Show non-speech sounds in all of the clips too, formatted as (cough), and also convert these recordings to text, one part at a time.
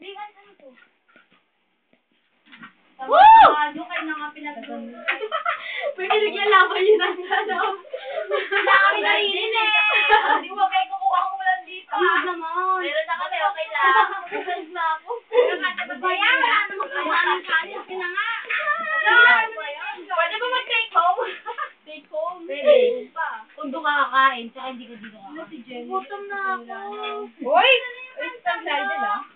Ka ano to. Woo! Radyo kayo na nga pinag-doon. May pinaglalaban yun ang ano. Wala kami narinig eh. Hindi mo kayo kukuha ko lang dito. Ano naman? Meron na kami, okay lang. Saan na ako? Bayan, wala namang kailangan kanin. Sige na nga. Pwede ba mag-take home? Take home. Pwede. Kung doon ka kakain, tsaka hindi ka dito kakain. Gutom na ako. Hoy! Stop tayo dyan ah. O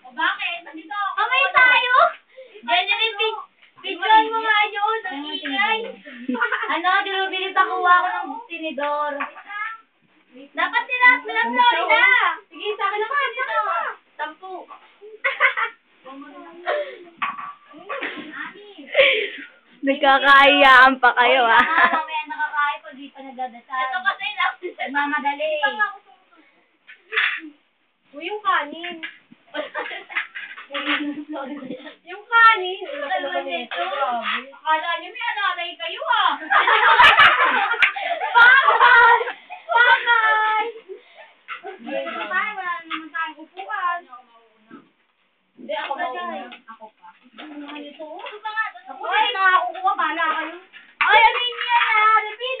Jenny, pic picturean mo nga yun. Ang ingay. ano, dinubilit ako ako ng tinidor. Dapat sila, sila Florida. Sige, sa akin naman. Dito. Sampu. (laughs) Nagkakaayaan pa kayo, Hoy, ah. mamaya nakakain pag di pa nagdadasal. Ito kasi lang. Mamadali. Uy, yung kanin. (laughs) Yung kanin. Dalawa nito. Akala niyo may ananay kayo ah. Bakit? Bakit? Dito tayo, wala na naman tayong upuan. Hindi, ako mauna. Ako pa. Ano ito? Ito pa nga. Ako na yung nakakukuha, bahala kayo. Ay, ano yun yan ah? Repeat,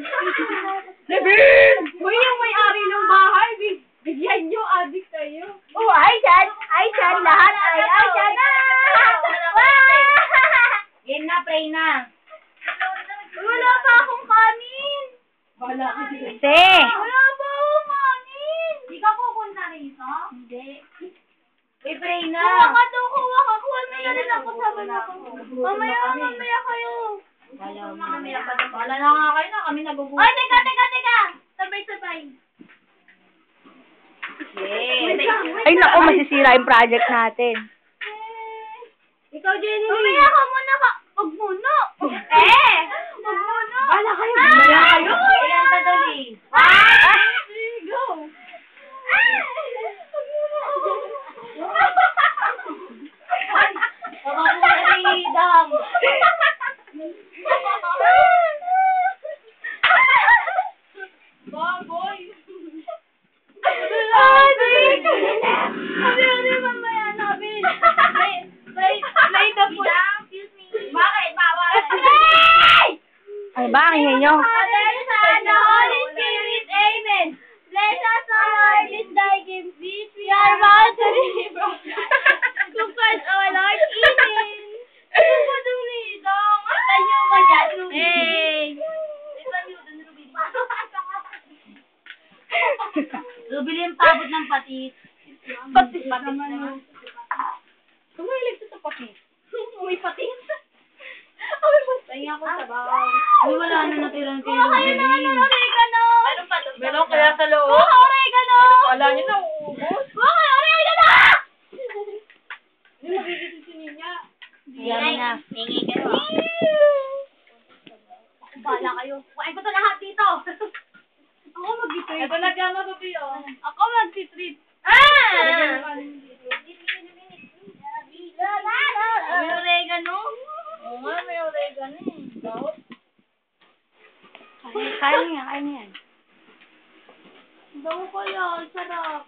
(laughs) repeat. Uy! Yung may-ari ng bahay, big- bigyan nyo, adik kayo. Oh, ay, dyan. Ay, dyan. Lahat ay, ay, dyan na. Game na, pray na. Wala pa akong kanin. Bahala ka Te. Wala pa akong kanin. Hindi ka pupunta rito? Hindi. Uy, pray na. Kuha ka to, kuha ka. Kuha na yan ako sabi mo ko. Mamaya, mamaya kayo. Wala na kami. Wala na nga kayo na kami nagugutom. Ay, teka, teka, teka. Sabay-sabay. Yeah. Ay, naku, masisira yung project natin. Ikaw, Jenny. Mamaya ka muna ka. Huwag muna. (laughs) Eh! Huwag muna. Wala kayo. Ah! Wala kayo. Ilan pa dali? Ah! Go. Pamamuridang. Baboy. Ate! Ate, ate, mamaya namin. Play, play, play the food. Excuse me. Bakit? Bawal. Ano ba ang ingay nyo? Father, Son, the Holy Spirit, Amen. Bless us, O Lord, this thy gift, which we are about to receive from Comfort, O Lord, Amen. Ano ba dumidong? Tayo mo dyan, Ruby. Hey! Rubili yung pabot ng patis. Patis Patis naman. Kumahilig sa patis. May patis. Ay, mas- Tingnan ko sa bahay. Uy, wala na natira ng Kuha kayo ng ano, oregano. Meron pa doon. Meron kaya sa loob? Kuha oregano. Wala niyo na uubos. Kuha kayo oregano. Hindi magiging si Ninya. Yummy na. Hingi kayo ah. Bala kayo. Kuhain ko to lahat dito. Ako mag-treat. Ito na gama ko oh. Ako mag-treat. Ah! May oregano. Oo nga, may oregano eh. Bawat. Kain niya, kain niya. Daw kaya, sarap.